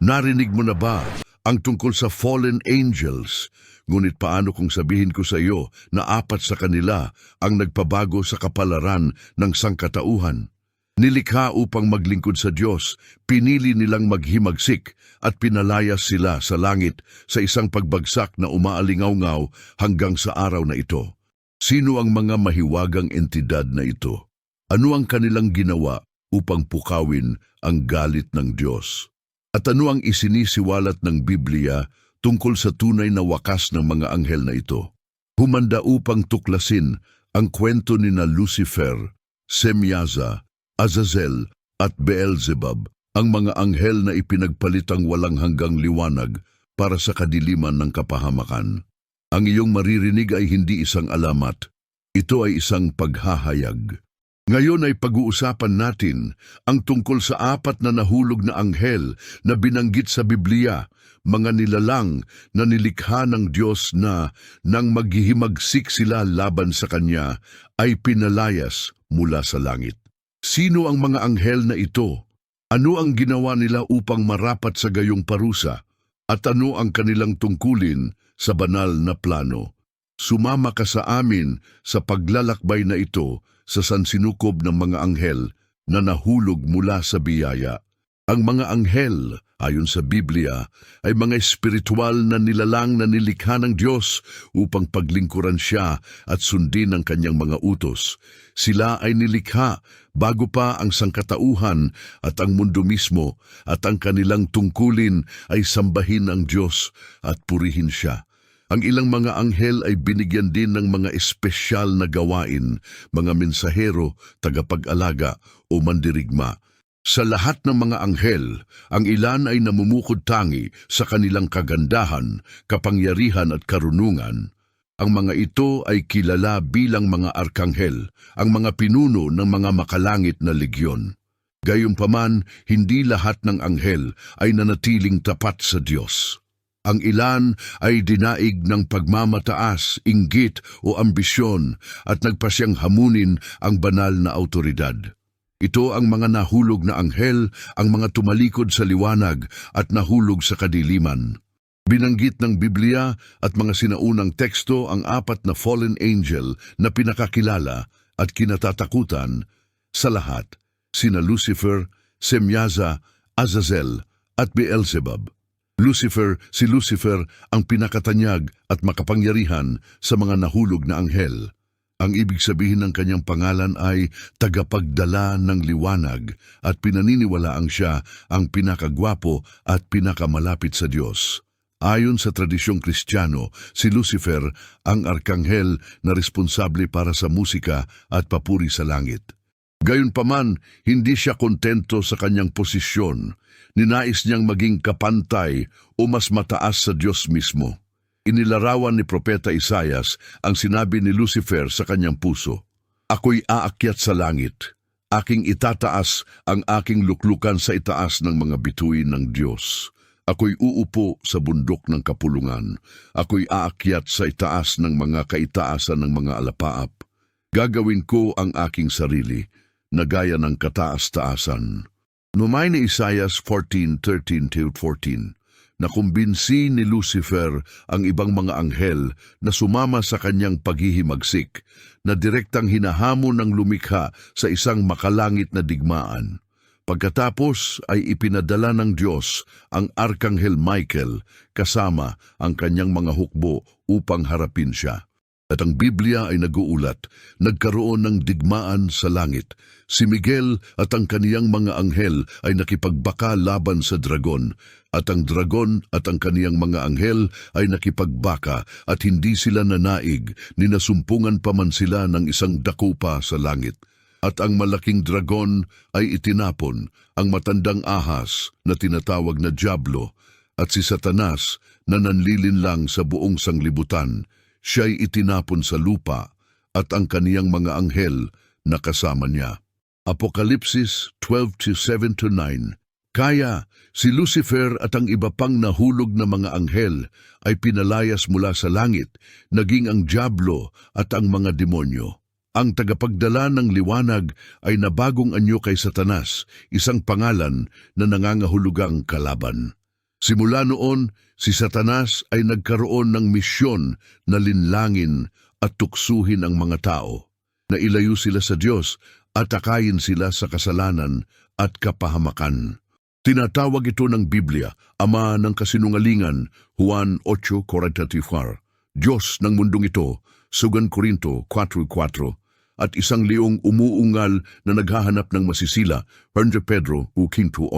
Narinig mo na ba ang tungkol sa fallen angels? Ngunit paano kung sabihin ko sa iyo na apat sa kanila ang nagpabago sa kapalaran ng sangkatauhan? Nilikha upang maglingkod sa Diyos, pinili nilang maghimagsik at pinalayas sila sa langit sa isang pagbagsak na umaalingaw-ngaw hanggang sa araw na ito. Sino ang mga mahiwagang entidad na ito? Ano ang kanilang ginawa upang pukawin ang galit ng Diyos? At ano ang isinisiwalat ng Biblia tungkol sa tunay na wakas ng mga anghel na ito? Humanda upang tuklasin ang kwento ni na Lucifer, Semyaza, Azazel at Beelzebub, ang mga anghel na ipinagpalitang walang hanggang liwanag para sa kadiliman ng kapahamakan. Ang iyong maririnig ay hindi isang alamat, ito ay isang paghahayag. Ngayon ay pag-uusapan natin ang tungkol sa apat na nahulog na anghel na binanggit sa Biblia, mga nilalang na nilikha ng Diyos na nang maghihimagsik sila laban sa Kanya ay pinalayas mula sa langit. Sino ang mga anghel na ito? Ano ang ginawa nila upang marapat sa gayong parusa? At ano ang kanilang tungkulin sa banal na plano? Sumama ka sa amin sa paglalakbay na ito sa sansinukob ng mga anghel na nahulog mula sa biyaya. Ang mga anghel, ayon sa Biblia, ay mga espiritual na nilalang na nilikha ng Diyos upang paglingkuran siya at sundin ang kanyang mga utos. Sila ay nilikha bago pa ang sangkatauhan at ang mundo mismo at ang kanilang tungkulin ay sambahin ang Diyos at purihin siya. Ang ilang mga anghel ay binigyan din ng mga espesyal na gawain, mga mensahero, tagapag-alaga o mandirigma. Sa lahat ng mga anghel, ang ilan ay namumukod tangi sa kanilang kagandahan, kapangyarihan at karunungan. Ang mga ito ay kilala bilang mga arkanghel, ang mga pinuno ng mga makalangit na legyon. Gayunpaman, hindi lahat ng anghel ay nanatiling tapat sa Diyos. Ang ilan ay dinaig ng pagmamataas, inggit o ambisyon at nagpasyang hamunin ang banal na autoridad. Ito ang mga nahulog na anghel, ang mga tumalikod sa liwanag at nahulog sa kadiliman. Binanggit ng Biblia at mga sinaunang teksto ang apat na fallen angel na pinakakilala at kinatatakutan sa lahat, sina Lucifer, Semyaza, Azazel at Beelzebub. Lucifer, si Lucifer ang pinakatanyag at makapangyarihan sa mga nahulog na anghel. Ang ibig sabihin ng kanyang pangalan ay tagapagdala ng liwanag at pinaniniwalaang siya ang pinakagwapo at pinakamalapit sa Diyos. Ayon sa tradisyong Kristiyano, si Lucifer ang arkanghel na responsable para sa musika at papuri sa langit. Gayunpaman, hindi siya kontento sa kanyang posisyon. Ninais niyang maging kapantay o mas mataas sa Diyos mismo. Inilarawan ni Propeta Isayas ang sinabi ni Lucifer sa kanyang puso. Ako'y aakyat sa langit. Aking itataas ang aking luklukan sa itaas ng mga bituin ng Diyos. Ako'y uupo sa bundok ng kapulungan. Ako'y aakyat sa itaas ng mga kaitaasan ng mga alapaap. Gagawin ko ang aking sarili na gaya ng kataas-taasan. Numay ni Isaias 14.13-14 na kumbinsi ni Lucifer ang ibang mga anghel na sumama sa kanyang paghihimagsik na direktang hinahamon ng lumikha sa isang makalangit na digmaan. Pagkatapos ay ipinadala ng Diyos ang Arkanghel Michael kasama ang kanyang mga hukbo upang harapin siya. At ang Biblia ay naguulat, nagkaroon ng digmaan sa langit. Si Miguel at ang kaniyang mga anghel ay nakipagbaka laban sa dragon, at ang dragon at ang kaniyang mga anghel ay nakipagbaka at hindi sila nanaig, ninasumpungan pa man sila ng isang dakupa sa langit. At ang malaking dragon ay itinapon, ang matandang ahas na tinatawag na Diablo, at si Satanas na nanlilin lang sa buong sanglibutan, siya'y itinapon sa lupa at ang kaniyang mga anghel na kasama niya. Apokalipsis 12-7-9 Kaya si Lucifer at ang iba pang nahulog na mga anghel ay pinalayas mula sa langit, naging ang Diablo at ang mga demonyo. Ang tagapagdala ng liwanag ay nabagong anyo kay Satanas, isang pangalan na nangangahulugang kalaban. Simula noon, si Satanas ay nagkaroon ng misyon na linlangin at tuksuhin ang mga tao, na ilayo sila sa Diyos at akayin sila sa kasalanan at kapahamakan. Tinatawag ito ng Biblia, Ama ng Kasinungalingan, Juan 8.44, Diyos ng mundong ito, Sugan Korinto 4.4, at isang leong umuungal na naghahanap ng masisila, 1 Pedro 5.8.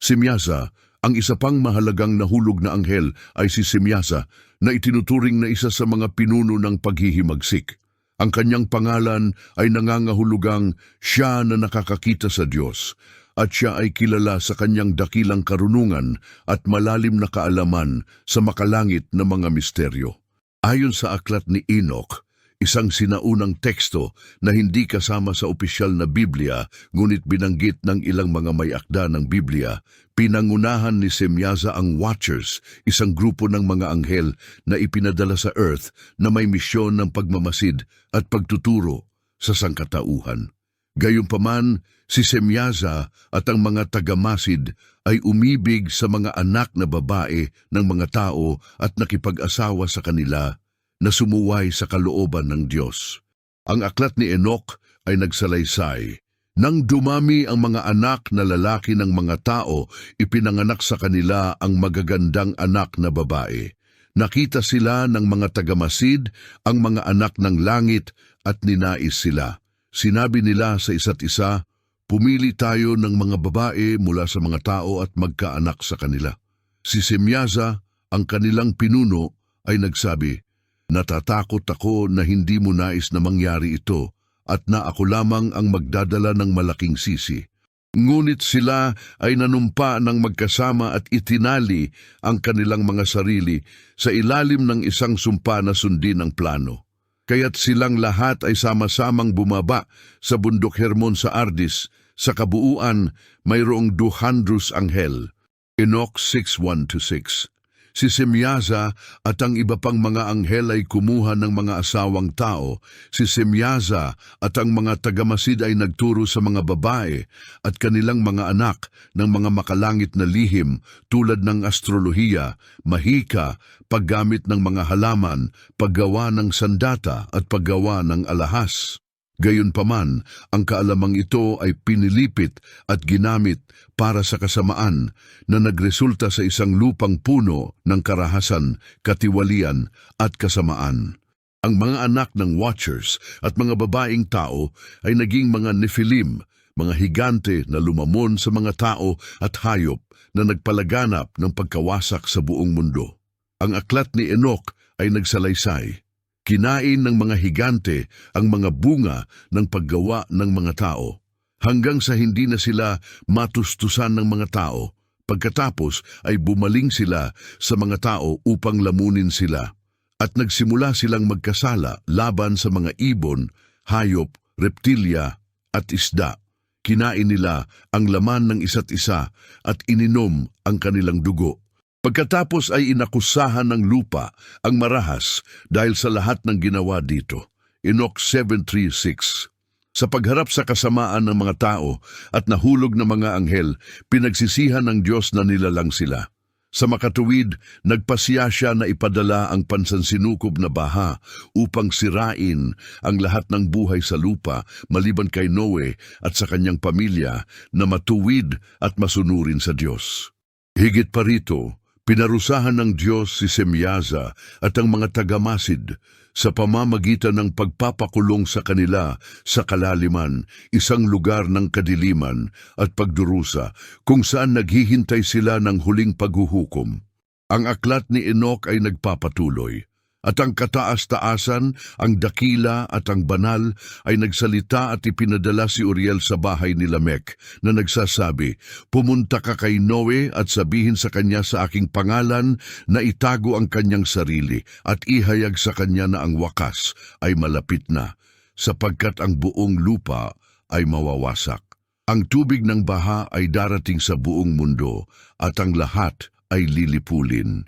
Simyasa, ang isa pang mahalagang nahulog na anghel ay si Simyasa na itinuturing na isa sa mga pinuno ng paghihimagsik. Ang kanyang pangalan ay nangangahulugang siya na nakakakita sa Diyos at siya ay kilala sa kanyang dakilang karunungan at malalim na kaalaman sa makalangit na mga misteryo. Ayon sa aklat ni Enoch, isang sinaunang teksto na hindi kasama sa opisyal na Biblia ngunit binanggit ng ilang mga may akda ng Biblia, pinangunahan ni Semyaza ang Watchers, isang grupo ng mga anghel na ipinadala sa Earth na may misyon ng pagmamasid at pagtuturo sa sangkatauhan. Gayunpaman, si Semyaza at ang mga tagamasid ay umibig sa mga anak na babae ng mga tao at nakipag-asawa sa kanila na sumuway sa kalooban ng Diyos. Ang aklat ni Enoch ay nagsalaysay. Nang dumami ang mga anak na lalaki ng mga tao, ipinanganak sa kanila ang magagandang anak na babae. Nakita sila ng mga tagamasid, ang mga anak ng langit at ninais sila. Sinabi nila sa isa't isa, Pumili tayo ng mga babae mula sa mga tao at magkaanak sa kanila. Si Semyaza, ang kanilang pinuno, ay nagsabi, Natatakot ako na hindi mo nais na mangyari ito at na ako lamang ang magdadala ng malaking sisi. Ngunit sila ay nanumpa ng magkasama at itinali ang kanilang mga sarili sa ilalim ng isang sumpa na sundin ang plano. Kaya't silang lahat ay sama-samang bumaba sa bundok Hermon sa Ardis. Sa kabuuan, mayroong 200 anghel. Enoch 6.1-6 Si Semyaza at ang iba pang mga anghel ay kumuha ng mga asawang tao. Si Semyaza at ang mga tagamasid ay nagturo sa mga babae at kanilang mga anak ng mga makalangit na lihim tulad ng astrolohiya, mahika, paggamit ng mga halaman, paggawa ng sandata at paggawa ng alahas. Gayunpaman, ang kaalamang ito ay pinilipit at ginamit para sa kasamaan na nagresulta sa isang lupang puno ng karahasan, katiwalian at kasamaan. Ang mga anak ng Watchers at mga babaeng tao ay naging mga Nephilim, mga higante na lumamon sa mga tao at hayop na nagpalaganap ng pagkawasak sa buong mundo. Ang aklat ni Enoch ay nagsalaysay. Kinain ng mga higante ang mga bunga ng paggawa ng mga tao hanggang sa hindi na sila matustusan ng mga tao. Pagkatapos ay bumaling sila sa mga tao upang lamunin sila at nagsimula silang magkasala laban sa mga ibon, hayop, reptilya at isda. Kinain nila ang laman ng isa't isa at ininom ang kanilang dugo. Pagkatapos ay inakusahan ng lupa ang marahas dahil sa lahat ng ginawa dito. Enoch 7.3.6 Sa pagharap sa kasamaan ng mga tao at nahulog ng mga anghel, pinagsisihan ng Diyos na nilalang sila. Sa makatuwid, nagpasya siya na ipadala ang pansansinukob na baha upang sirain ang lahat ng buhay sa lupa maliban kay Noe at sa kanyang pamilya na matuwid at masunurin sa Diyos. Higit pa rito, Pinarusahan ng Diyos si Semyaza at ang mga tagamasid sa pamamagitan ng pagpapakulong sa kanila sa kalaliman, isang lugar ng kadiliman at pagdurusa kung saan naghihintay sila ng huling paghuhukom. Ang aklat ni Enoch ay nagpapatuloy at ang kataas-taasan, ang dakila at ang banal ay nagsalita at ipinadala si Uriel sa bahay ni Lamek na nagsasabi, Pumunta ka kay Noe at sabihin sa kanya sa aking pangalan na itago ang kanyang sarili at ihayag sa kanya na ang wakas ay malapit na, sapagkat ang buong lupa ay mawawasak. Ang tubig ng baha ay darating sa buong mundo at ang lahat ay lilipulin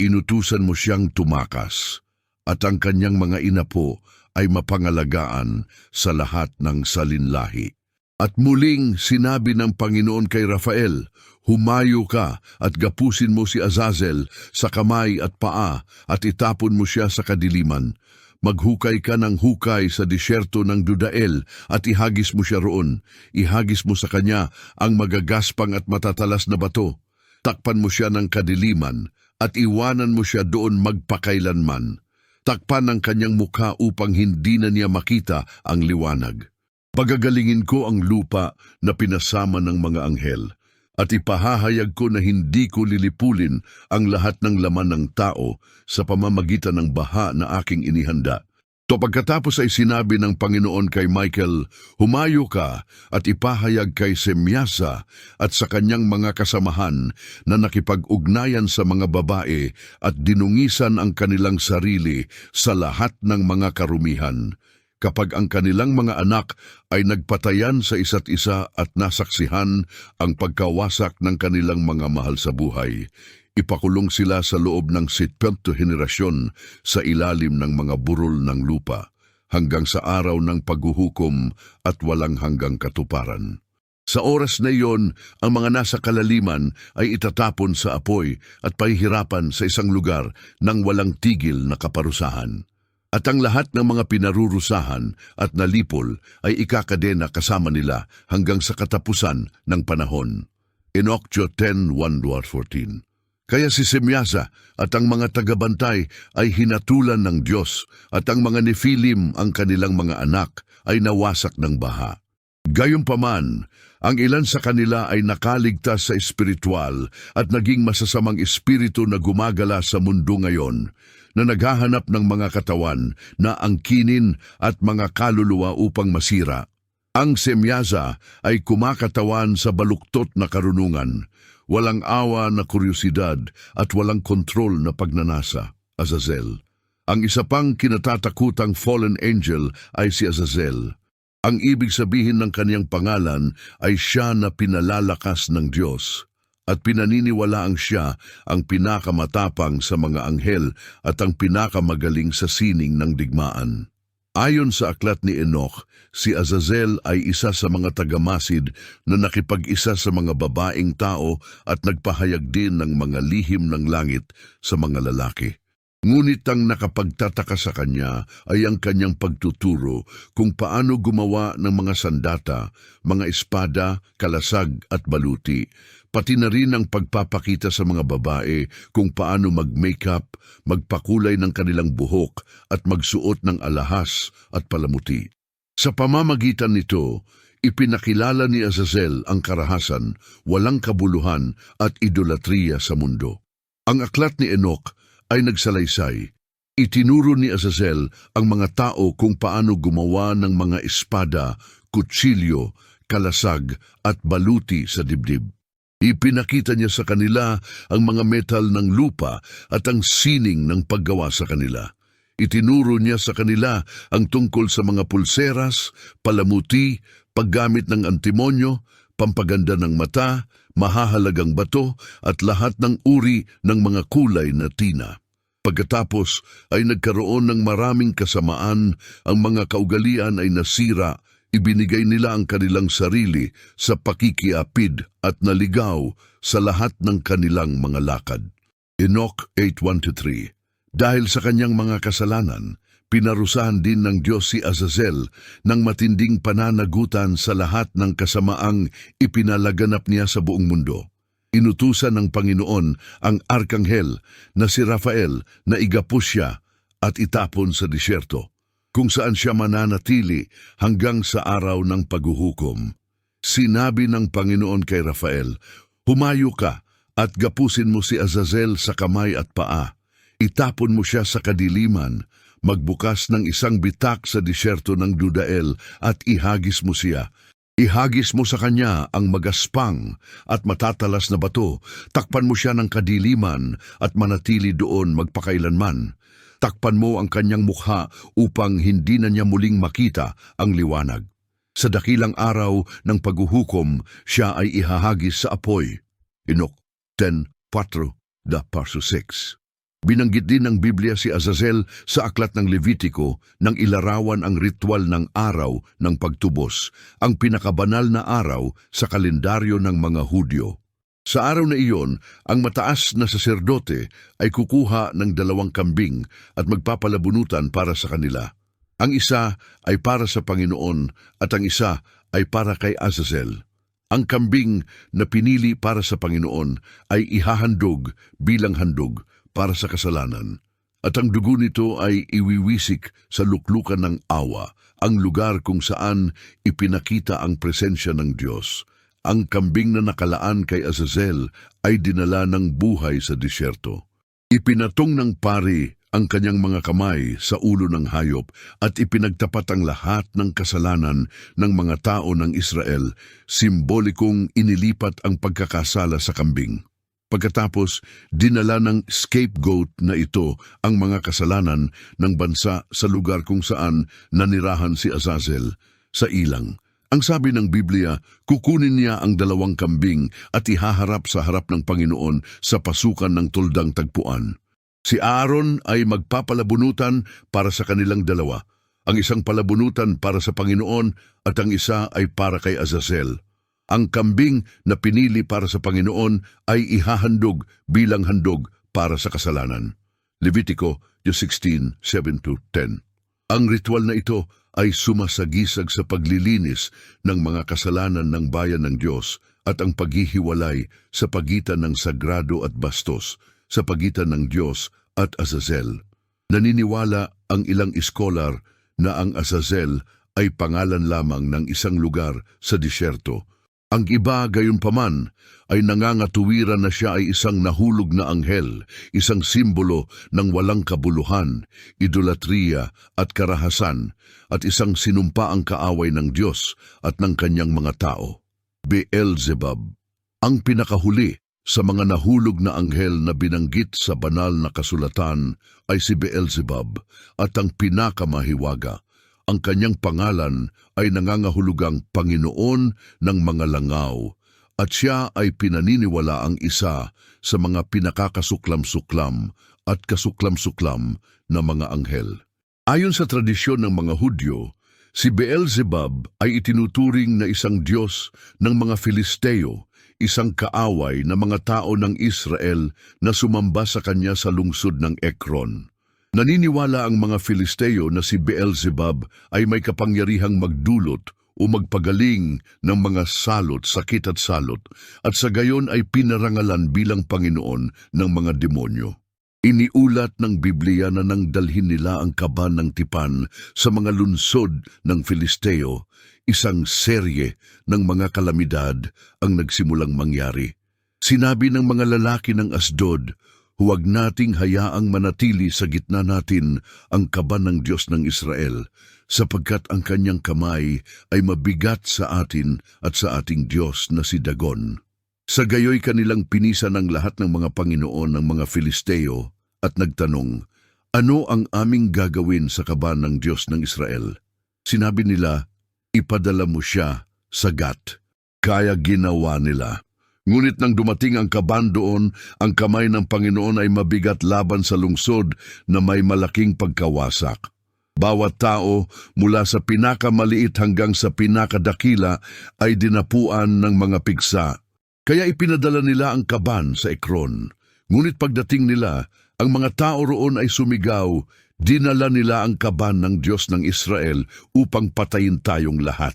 inutusan mo siyang tumakas, at ang kanyang mga inapo ay mapangalagaan sa lahat ng salinlahi. At muling sinabi ng Panginoon kay Rafael, Humayo ka at gapusin mo si Azazel sa kamay at paa at itapon mo siya sa kadiliman. Maghukay ka ng hukay sa disyerto ng Dudael at ihagis mo siya roon. Ihagis mo sa kanya ang magagaspang at matatalas na bato. Takpan mo siya ng kadiliman at iwanan mo siya doon magpakailanman. Takpan ang kanyang mukha upang hindi na niya makita ang liwanag. Pagagalingin ko ang lupa na pinasama ng mga anghel at ipahahayag ko na hindi ko lilipulin ang lahat ng laman ng tao sa pamamagitan ng baha na aking inihanda. To pagkatapos ay sinabi ng Panginoon kay Michael, Humayo ka at ipahayag kay Semyasa at sa kanyang mga kasamahan na nakipag-ugnayan sa mga babae at dinungisan ang kanilang sarili sa lahat ng mga karumihan kapag ang kanilang mga anak ay nagpatayan sa isa't isa at nasaksihan ang pagkawasak ng kanilang mga mahal sa buhay. Ipakulong sila sa loob ng sitpento henerasyon sa ilalim ng mga burol ng lupa hanggang sa araw ng paghuhukom at walang hanggang katuparan. Sa oras na iyon, ang mga nasa kalaliman ay itatapon sa apoy at pahihirapan sa isang lugar ng walang tigil na kaparusahan. At ang lahat ng mga pinarurusahan at nalipol ay ikakadena kasama nila hanggang sa katapusan ng panahon. Enokyo 10.1-14 Kaya si Semyasa at ang mga tagabantay ay hinatulan ng Diyos at ang mga Nefilim ang kanilang mga anak ay nawasak ng baha. Gayunpaman, ang ilan sa kanila ay nakaligtas sa espiritual at naging masasamang espiritu na gumagala sa mundo ngayon, na naghahanap ng mga katawan na angkinin at mga kaluluwa upang masira. Ang semyaza ay kumakatawan sa baluktot na karunungan, walang awa na kuryosidad at walang kontrol na pagnanasa, Azazel. Ang isa pang kinatatakutang fallen angel ay si Azazel. Ang ibig sabihin ng kaniyang pangalan ay siya na pinalalakas ng Diyos at pinaniniwalaang siya ang pinakamatapang sa mga anghel at ang pinakamagaling sa sining ng digmaan. Ayon sa aklat ni Enoch, si Azazel ay isa sa mga tagamasid na nakipag-isa sa mga babaeng tao at nagpahayag din ng mga lihim ng langit sa mga lalaki. Ngunit ang nakapagtataka sa kanya ay ang kanyang pagtuturo kung paano gumawa ng mga sandata, mga espada, kalasag at baluti, pati na rin ang pagpapakita sa mga babae kung paano mag-makeup, magpakulay ng kanilang buhok at magsuot ng alahas at palamuti. Sa pamamagitan nito, ipinakilala ni Azazel ang karahasan, walang kabuluhan at idolatriya sa mundo. Ang aklat ni Enoch ay nagsalaysay. Itinuro ni Azazel ang mga tao kung paano gumawa ng mga espada, kutsilyo, kalasag at baluti sa dibdib. Ipinakita niya sa kanila ang mga metal ng lupa at ang sining ng paggawa sa kanila. Itinuro niya sa kanila ang tungkol sa mga pulseras, palamuti, paggamit ng antimonyo, pampaganda ng mata, mahahalagang bato at lahat ng uri ng mga kulay na tina. Pagkatapos ay nagkaroon ng maraming kasamaan, ang mga kaugalian ay nasira, ibinigay nila ang kanilang sarili sa pakikiapid at naligaw sa lahat ng kanilang mga lakad. Enoch 8.1-3 Dahil sa kanyang mga kasalanan, pinarusahan din ng Diyos si Azazel ng matinding pananagutan sa lahat ng kasamaang ipinalaganap niya sa buong mundo. Inutusan ng Panginoon ang arkanghel na si Rafael na igapos siya at itapon sa disyerto, kung saan siya mananatili hanggang sa araw ng paghuhukom. Sinabi ng Panginoon kay Rafael, Humayo ka at gapusin mo si Azazel sa kamay at paa. Itapon mo siya sa kadiliman, magbukas ng isang bitak sa disyerto ng Dudael at ihagis mo siya. Ihagis mo sa kanya ang magaspang at matatalas na bato. Takpan mo siya ng kadiliman at manatili doon magpakailanman. Takpan mo ang kanyang mukha upang hindi na niya muling makita ang liwanag. Sa dakilang araw ng paghuhukom, siya ay ihahagis sa apoy. Inok 10.4 da parso 6 Binanggit din ng Biblia si Azazel sa aklat ng Levitiko nang ilarawan ang ritual ng araw ng pagtubos, ang pinakabanal na araw sa kalendaryo ng mga Hudyo. Sa araw na iyon, ang mataas na saserdote ay kukuha ng dalawang kambing at magpapalabunutan para sa kanila. Ang isa ay para sa Panginoon at ang isa ay para kay Azazel. Ang kambing na pinili para sa Panginoon ay ihahandog bilang handog para sa kasalanan. At ang dugo nito ay iwiwisik sa luklukan ng awa, ang lugar kung saan ipinakita ang presensya ng Diyos. Ang kambing na nakalaan kay Azazel ay dinala ng buhay sa disyerto. Ipinatong ng pari ang kanyang mga kamay sa ulo ng hayop at ipinagtapat ang lahat ng kasalanan ng mga tao ng Israel, simbolikong inilipat ang pagkakasala sa kambing. Pagkatapos, dinala ng scapegoat na ito ang mga kasalanan ng bansa sa lugar kung saan nanirahan si Azazel, sa ilang. Ang sabi ng Biblia, kukunin niya ang dalawang kambing at ihaharap sa harap ng Panginoon sa pasukan ng tuldang tagpuan. Si Aaron ay magpapalabunutan para sa kanilang dalawa. Ang isang palabunutan para sa Panginoon at ang isa ay para kay Azazel. Ang kambing na pinili para sa Panginoon ay ihahandog bilang handog para sa kasalanan. Levitico 16:7-10. Ang ritual na ito ay sumasagisag sa paglilinis ng mga kasalanan ng bayan ng Diyos at ang paghihiwalay sa pagitan ng sagrado at bastos, sa pagitan ng Diyos at Azazel. Naniniwala ang ilang iskolar na ang Azazel ay pangalan lamang ng isang lugar sa disyerto. Ang iba gayunpaman ay nangangatuwiran na siya ay isang nahulog na anghel, isang simbolo ng walang kabuluhan, idolatriya at karahasan, at isang sinumpaang kaaway ng Diyos at ng kanyang mga tao. Beelzebub, ang pinakahuli sa mga nahulog na anghel na binanggit sa banal na kasulatan ay si Beelzebub at ang pinakamahiwaga. Ang kanyang pangalan ay nangangahulugang Panginoon ng mga langaw at siya ay pinaniniwala ang isa sa mga pinakakasuklam-suklam at kasuklam-suklam na mga anghel. Ayon sa tradisyon ng mga Hudyo, si Beelzebub ay itinuturing na isang Diyos ng mga Filisteo, isang kaaway na mga tao ng Israel na sumamba sa kanya sa lungsod ng Ekron. Naniniwala ang mga Filisteo na si Beelzebub ay may kapangyarihang magdulot o magpagaling ng mga salot, sakit at salot, at sa gayon ay pinarangalan bilang Panginoon ng mga demonyo. Iniulat ng Biblia na nang dalhin nila ang kaban ng tipan sa mga lunsod ng Filisteo, isang serye ng mga kalamidad ang nagsimulang mangyari. Sinabi ng mga lalaki ng Asdod, Huwag nating hayaang manatili sa gitna natin ang kaban ng Diyos ng Israel, sapagkat ang kanyang kamay ay mabigat sa atin at sa ating Diyos na si Dagon. Sa gayoy kanilang pinisa ng lahat ng mga Panginoon ng mga Filisteo at nagtanong, Ano ang aming gagawin sa kaban ng Diyos ng Israel? Sinabi nila, Ipadala mo siya sa Gat. Kaya ginawa nila. Ngunit nang dumating ang kaban doon, ang kamay ng Panginoon ay mabigat laban sa lungsod na may malaking pagkawasak. Bawat tao mula sa pinakamaliit hanggang sa pinakadakila ay dinapuan ng mga pigsa. Kaya ipinadala nila ang kaban sa Ekron. Ngunit pagdating nila, ang mga tao roon ay sumigaw, dinala nila ang kaban ng Diyos ng Israel upang patayin tayong lahat.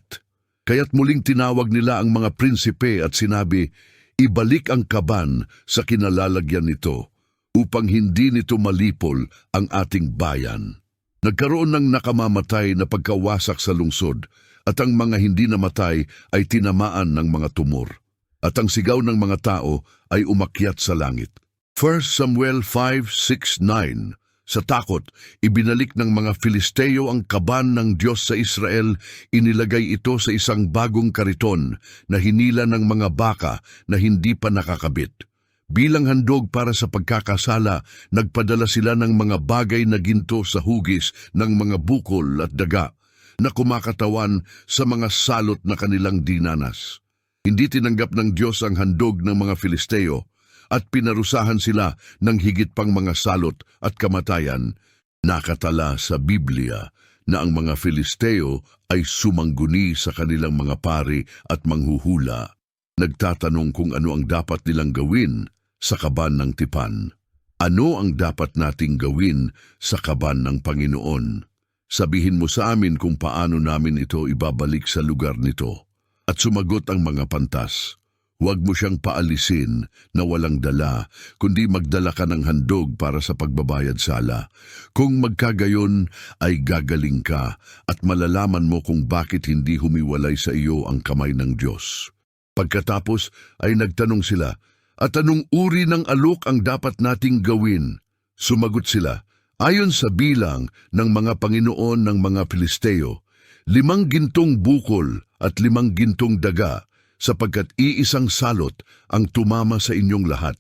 Kaya't muling tinawag nila ang mga prinsipe at sinabi, ibalik ang kaban sa kinalalagyan nito upang hindi nito malipol ang ating bayan. Nagkaroon ng nakamamatay na pagkawasak sa lungsod at ang mga hindi namatay ay tinamaan ng mga tumor. At ang sigaw ng mga tao ay umakyat sa langit. 1 Samuel 5.6.9 Sa takot, ibinalik ng mga Filisteo ang kaban ng Diyos sa Israel, inilagay ito sa isang bagong kariton na hinila ng mga baka na hindi pa nakakabit. Bilang handog para sa pagkakasala, nagpadala sila ng mga bagay na ginto sa hugis ng mga bukol at daga na kumakatawan sa mga salot na kanilang dinanas. Hindi tinanggap ng Diyos ang handog ng mga Filisteo at pinarusahan sila ng higit pang mga salot at kamatayan, nakatala sa Biblia na ang mga Filisteo ay sumangguni sa kanilang mga pari at manghuhula. Nagtatanong kung ano ang dapat nilang gawin sa kaban ng tipan. Ano ang dapat nating gawin sa kaban ng Panginoon? Sabihin mo sa amin kung paano namin ito ibabalik sa lugar nito. At sumagot ang mga pantas. Huwag mo siyang paalisin na walang dala, kundi magdala ka ng handog para sa pagbabayad sala. Kung magkagayon ay gagaling ka at malalaman mo kung bakit hindi humiwalay sa iyo ang kamay ng Diyos. Pagkatapos ay nagtanong sila, at anong uri ng alok ang dapat nating gawin? Sumagot sila, ayon sa bilang ng mga Panginoon ng mga Pilisteo, limang gintong bukol at limang gintong daga, sapagkat iisang salot ang tumama sa inyong lahat.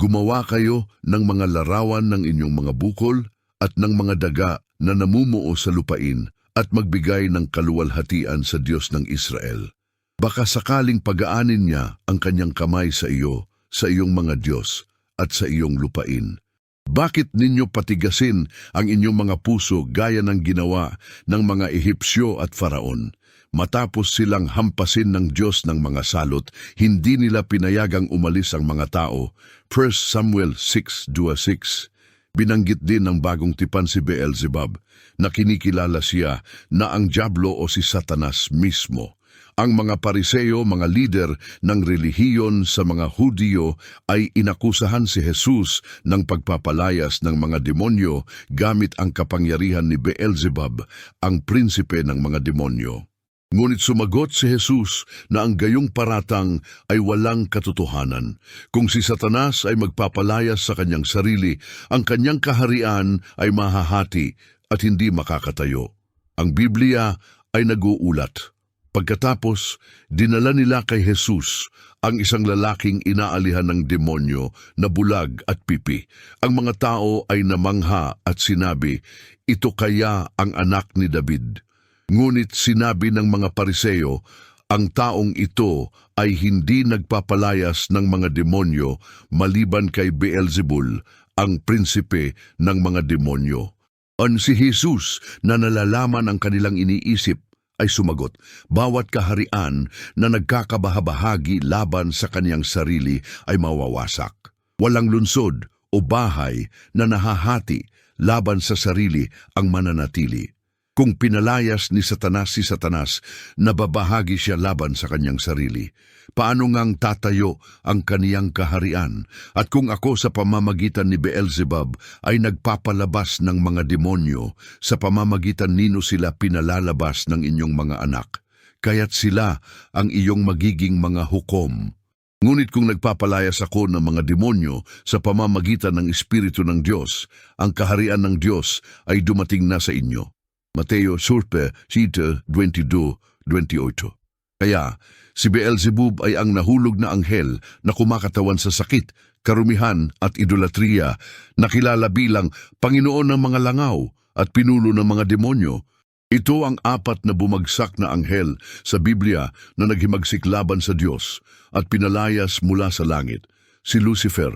Gumawa kayo ng mga larawan ng inyong mga bukol at ng mga daga na namumuo sa lupain at magbigay ng kaluwalhatian sa Diyos ng Israel. Baka sakaling pagaanin niya ang kanyang kamay sa iyo, sa iyong mga Diyos at sa iyong lupain. Bakit ninyo patigasin ang inyong mga puso gaya ng ginawa ng mga Ehipsyo at Faraon? Matapos silang hampasin ng Diyos ng mga salot, hindi nila pinayagang umalis ang mga tao. 1 Samuel 6.2.6 Binanggit din ng bagong tipan si Beelzebub na kinikilala siya na ang Diablo o si Satanas mismo. Ang mga pariseo, mga lider ng relihiyon sa mga Hudiyo ay inakusahan si Jesus ng pagpapalayas ng mga demonyo gamit ang kapangyarihan ni Beelzebub, ang prinsipe ng mga demonyo. Ngunit sumagot si Jesus na ang gayong paratang ay walang katotohanan. Kung si Satanas ay magpapalayas sa kanyang sarili, ang kanyang kaharian ay mahahati at hindi makakatayo. Ang Biblia ay nag-uulat. Pagkatapos, dinala nila kay Jesus ang isang lalaking inaalihan ng demonyo na bulag at pipi. Ang mga tao ay namangha at sinabi, ito kaya ang anak ni David. Ngunit sinabi ng mga pariseo, ang taong ito ay hindi nagpapalayas ng mga demonyo maliban kay Beelzebul, ang prinsipe ng mga demonyo. An si Jesus na nalalaman ang kanilang iniisip ay sumagot, bawat kaharian na nagkakabahabahagi laban sa kaniyang sarili ay mawawasak. Walang lunsod o bahay na nahahati laban sa sarili ang mananatili. Kung pinalayas ni Satanas si Satanas, nababahagi siya laban sa kanyang sarili. Paano ngang tatayo ang kaniyang kaharian? At kung ako sa pamamagitan ni Beelzebub ay nagpapalabas ng mga demonyo, sa pamamagitan nino sila pinalalabas ng inyong mga anak, kaya't sila ang iyong magiging mga hukom. Ngunit kung nagpapalayas ako ng mga demonyo sa pamamagitan ng Espiritu ng Diyos, ang kaharian ng Diyos ay dumating na sa inyo. Mateo Surpe, Sita 22-28 Kaya, si Beelzebub ay ang nahulog na anghel na kumakatawan sa sakit, karumihan at idolatriya, na kilala bilang Panginoon ng mga langaw at pinuno ng mga demonyo. Ito ang apat na bumagsak na anghel sa Biblia na naghimagsik laban sa Diyos at pinalayas mula sa langit. Si Lucifer,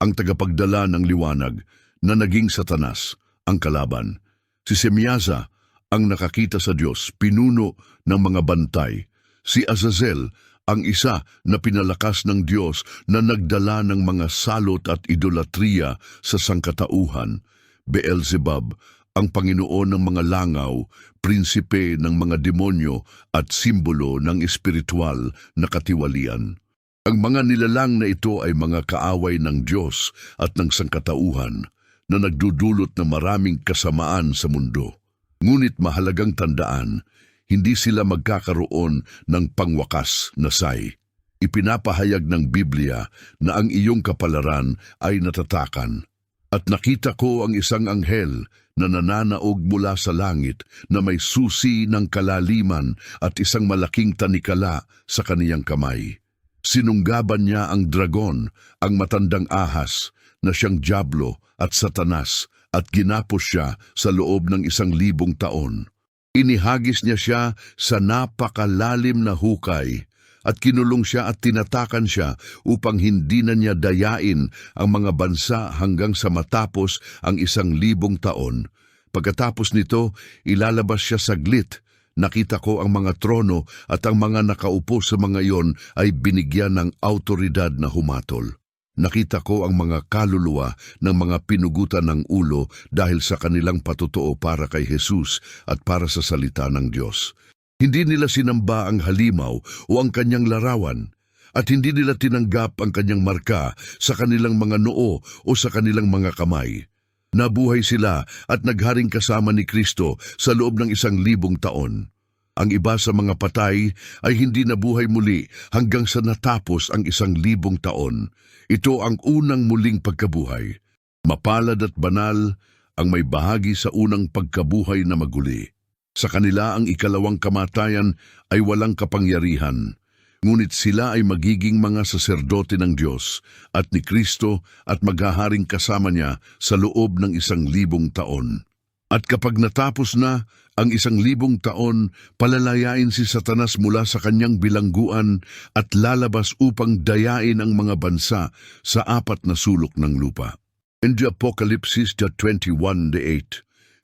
ang tagapagdala ng liwanag, na naging satanas, ang kalaban. Si Semyaza, ang nakakita sa Diyos, pinuno ng mga bantay. Si Azazel, ang isa na pinalakas ng Diyos na nagdala ng mga salot at idolatriya sa sangkatauhan. Beelzebub, ang Panginoon ng mga langaw, prinsipe ng mga demonyo at simbolo ng espiritual na katiwalian. Ang mga nilalang na ito ay mga kaaway ng Diyos at ng sangkatauhan na nagdudulot ng maraming kasamaan sa mundo. Ngunit mahalagang tandaan, hindi sila magkakaroon ng pangwakas na say. Ipinapahayag ng Biblia na ang iyong kapalaran ay natatakan. At nakita ko ang isang anghel na nananaog mula sa langit na may susi ng kalaliman at isang malaking tanikala sa kaniyang kamay. Sinunggaban niya ang dragon, ang matandang ahas, na siyang Diablo at Satanas at ginapos siya sa loob ng isang libong taon. Inihagis niya siya sa napakalalim na hukay at kinulong siya at tinatakan siya upang hindi na niya dayain ang mga bansa hanggang sa matapos ang isang libong taon. Pagkatapos nito, ilalabas siya saglit. Nakita ko ang mga trono at ang mga nakaupo sa mga iyon ay binigyan ng autoridad na humatol. Nakita ko ang mga kaluluwa ng mga pinugutan ng ulo dahil sa kanilang patutuo para kay Jesus at para sa salita ng Diyos. Hindi nila sinamba ang halimaw o ang kanyang larawan at hindi nila tinanggap ang kanyang marka sa kanilang mga noo o sa kanilang mga kamay. Nabuhay sila at nagharing kasama ni Kristo sa loob ng isang libong taon. Ang iba sa mga patay ay hindi nabuhay muli hanggang sa natapos ang isang libong taon. Ito ang unang muling pagkabuhay. Mapalad at banal ang may bahagi sa unang pagkabuhay na maguli. Sa kanila ang ikalawang kamatayan ay walang kapangyarihan. Ngunit sila ay magiging mga saserdote ng Diyos at ni Kristo at maghaharing kasama niya sa loob ng isang libong taon. At kapag natapos na ang isang libong taon, palalayain si Satanas mula sa kanyang bilangguan at lalabas upang dayain ang mga bansa sa apat na sulok ng lupa. In the Apocalypse 21.8,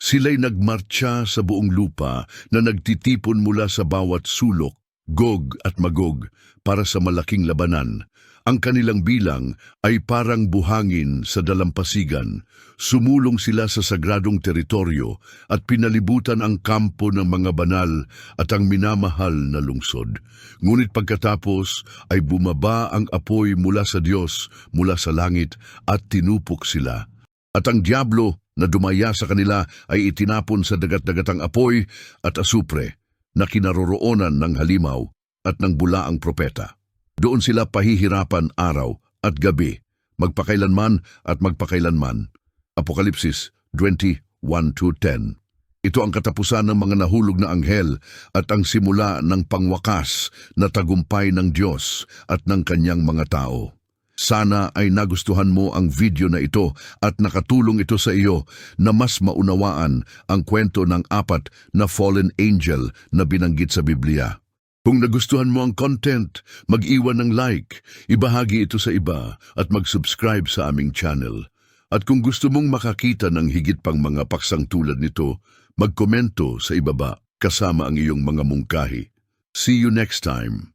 sila'y nagmarcha sa buong lupa na nagtitipon mula sa bawat sulok, Gog at Magog, para sa malaking labanan. Ang kanilang bilang ay parang buhangin sa dalampasigan. Sumulong sila sa sagradong teritoryo at pinalibutan ang kampo ng mga banal at ang minamahal na lungsod. Ngunit pagkatapos ay bumaba ang apoy mula sa Diyos, mula sa langit at tinupok sila. At ang diablo na dumaya sa kanila ay itinapon sa dagat-dagatang apoy at asupre na kinaroroonan ng halimaw at ng bulaang propeta. Doon sila pahihirapan araw at gabi, magpakailanman at magpakailanman. Apokalipsis 21.2.10 Ito ang katapusan ng mga nahulog na anghel at ang simula ng pangwakas na tagumpay ng Diyos at ng kanyang mga tao. Sana ay nagustuhan mo ang video na ito at nakatulong ito sa iyo na mas maunawaan ang kwento ng apat na fallen angel na binanggit sa Biblia. Kung nagustuhan mo ang content, mag-iwan ng like, ibahagi ito sa iba at mag-subscribe sa aming channel. At kung gusto mong makakita ng higit pang mga paksang tulad nito, magkomento sa ibaba kasama ang iyong mga mungkahi. See you next time.